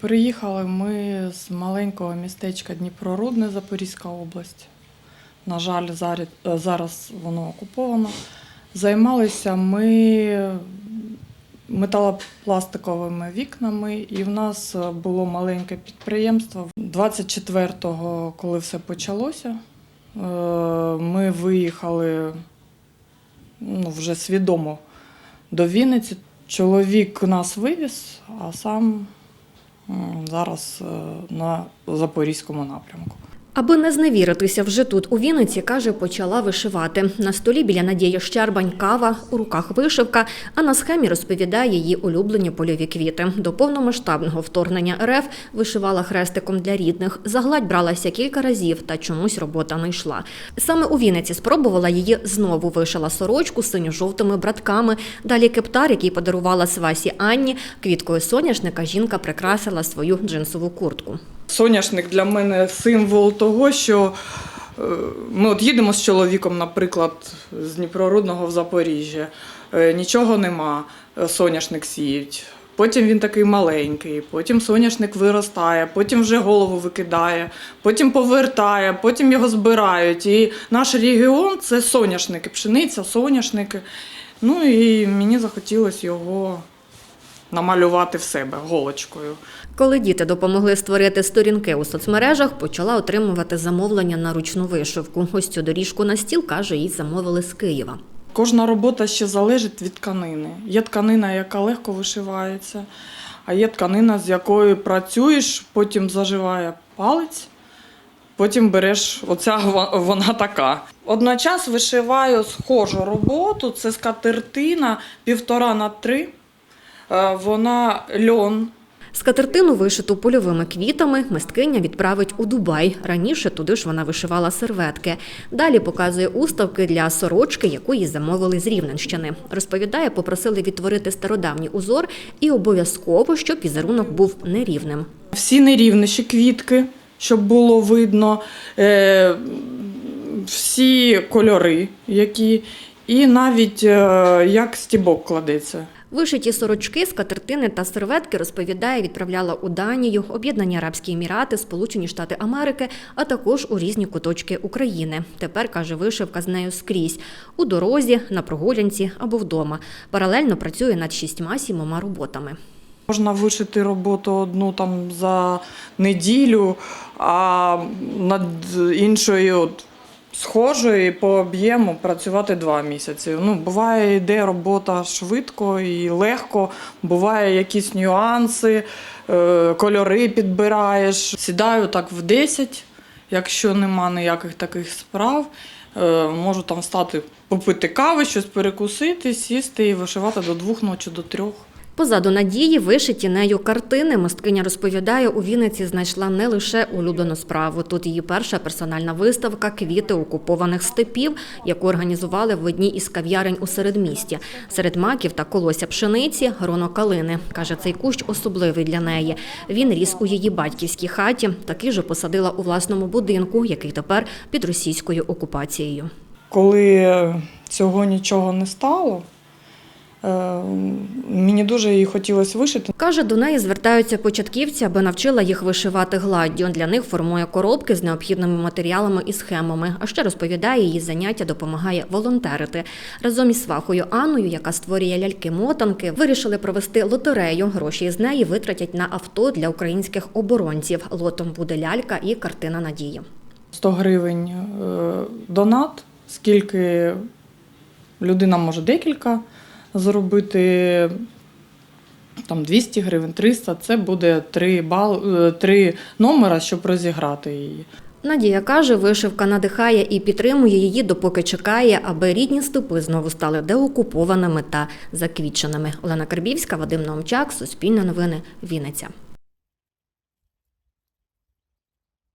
Приїхали ми з маленького містечка Дніпрорудне, Запорізька область. На жаль, е, зараз воно окуповано. Займалися ми металопластиковими вікнами, і в нас було маленьке підприємство. 24-го, коли все почалося, е, ми виїхали ну, вже свідомо до Вінниці. Чоловік нас вивіз, а сам зараз е, на Запорізькому напрямку. Аби не зневіритися вже тут, у Вінниці, каже, почала вишивати. На столі біля Надії Щербань кава, у руках вишивка, а на схемі розповідає її улюблені польові квіти. До повномасштабного вторгнення РФ вишивала хрестиком для рідних. За гладь бралася кілька разів, та чомусь робота не йшла. Саме у Вінниці спробувала її знову вишила сорочку з синьо-жовтими братками. Далі кептар, який подарувала свасі Анні, квіткою соняшника жінка прикрасила свою джинсову куртку. Соняшник для мене символ того, що е, ми от їдемо з чоловіком, наприклад, з Дніпрорудного в Запоріжжя. Е, Нічого нема, е, соняшник сіють. Потім він такий маленький, потім соняшник виростає, потім вже голову викидає, потім повертає, потім його збирають. І наш регіон це соняшники, пшениця, соняшники. Ну і мені захотілося його намалювати в себе голочкою. Коли діти допомогли створити сторінки у соцмережах, почала отримувати замовлення на ручну вишивку. Ось цю доріжку на стіл, каже, їй замовили з Києва. Кожна робота ще залежить від тканини. Є тканина, яка легко вишивається, а є тканина, з якою працюєш, потім заживає палець, потім береш оця вона така. Одночас вишиваю схожу роботу, це скатертина півтора на три. Е, Вона льон. Скатертину, вишиту польовими квітами, мисткиня відправить у Дубай. Раніше туди ж вона вишивала серветки. Далі показує уставки для сорочки, яку їй замовили з Рівненщини. Розповідає, попросили відтворити стародавній узор і обов'язково, щоб візерунок був нерівним. Всі нерівніші квітки, щоб було видно, е, всі кольори, які, і навіть е, як стібок кладеться. Вишиті сорочки, скатертини та серветки, розповідає, відправляла у Данію, Об'єднані Арабські Емірати, Сполучені Штати Америки, а також у різні куточки України. Тепер, каже, вишивка з нею скрізь – у дорозі, на прогулянці або вдома. Паралельно працює над шістьма-сімома роботами. Можна вишити роботу одну там за неділю, а над іншою от, схожою по об'єму працювати два місяці. Ну, буває, йде робота швидко і легко, буває якісь нюанси, е, кольори підбираєш. Сідаю так в 10, якщо нема ніяких таких справ. е, Можу там встати, попити кави, щось перекусити, сісти і вишивати до двох ночі, до трьох. Позаду Надії вишиті нею картини. Мисткиня розповідає, у Вінниці знайшла не лише улюблену справу. Тут її перша персональна виставка Квіти окупованих степів, яку організували в одній із кав'ярень у середмісті. Серед маків та колося пшениці гроно калини. Каже, цей кущ особливий для неї. Він ріс у її батьківській хаті. Такий же посадила у власному будинку, який тепер під російською окупацією. Коли цього нічого не стало, е, мені дуже її хотілося вишити. Каже, до неї звертаються початківці, аби навчила їх вишивати гладдю. Для них формує коробки з необхідними матеріалами і схемами. А ще розповідає, її заняття допомагає волонтерити. Разом із свахою Анною, яка створює ляльки-мотанки, вирішили провести лотерею. Гроші з неї витратять на авто для українських оборонців. Лотом буде лялька і картина надії. 100 гривень е, донат, скільки людина може декілька заробити. Там 200 гривень, 300, це буде три, бал, е, три номера, щоб розіграти її. Надія каже, вишивка надихає і підтримує її, допоки чекає, аби рідні степи знову стали деокупованими та заквітченими. Олена Карбівська, Вадим Наумчак, Суспільне новини, Вінниця.